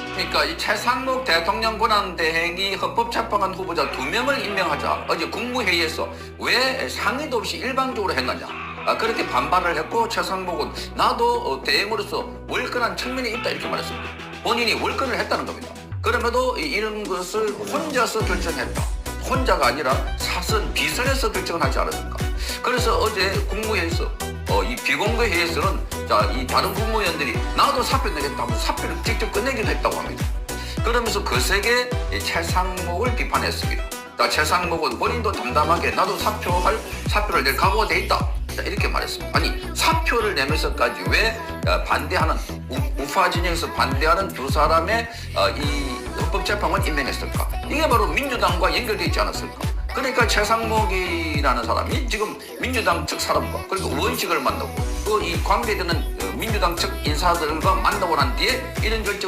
그러니까 이 최상목 대통령 권한대행이 헌법재판관 후보자 두 명을 임명하자 어제 국무회의에서 왜 상의도 없이 일방적으로 했느냐 아, 그렇게 반발을 했고 최상목은 나도 어, 대행으로서 월권한 측면이 있다 이렇게 말했습니다. 본인이 월권을 했다는 겁니다. 그럼에도 이- 이런 것을 혼자서 결정했다. 혼자가 아니라 사선 비선에서 결정을 하지 않았습니까? 그래서 어제 국무회의에서 회의에서는 자, 이 다른 국무위원들이 나도 사표 내겠다 하면서 사표를 직접 끝내기도 했다고 합니다. 그러면서 거세게 이 최상목을 비판했습니다. 자, 최상목은 본인도 담담하게 나도 사표할 사표를 낼 각오가 돼 있다. 자, 이렇게 말했습니다. 아니 사표를 내면서까지 왜 어, 반대하는 우, 파 진영에서 반대하는 두 사람의 어, 이 헌법재판관 임명했을까? 이게 바로 민주당과 연결되어 있지 않았을까? 그러니까 최상목이라는 사람이 지금 민주당 측 사람과 그리고 의원직을 만나고 또 이 관계되는 어, 민주당 측 인사들과 만나고 난 뒤에 이런 결정을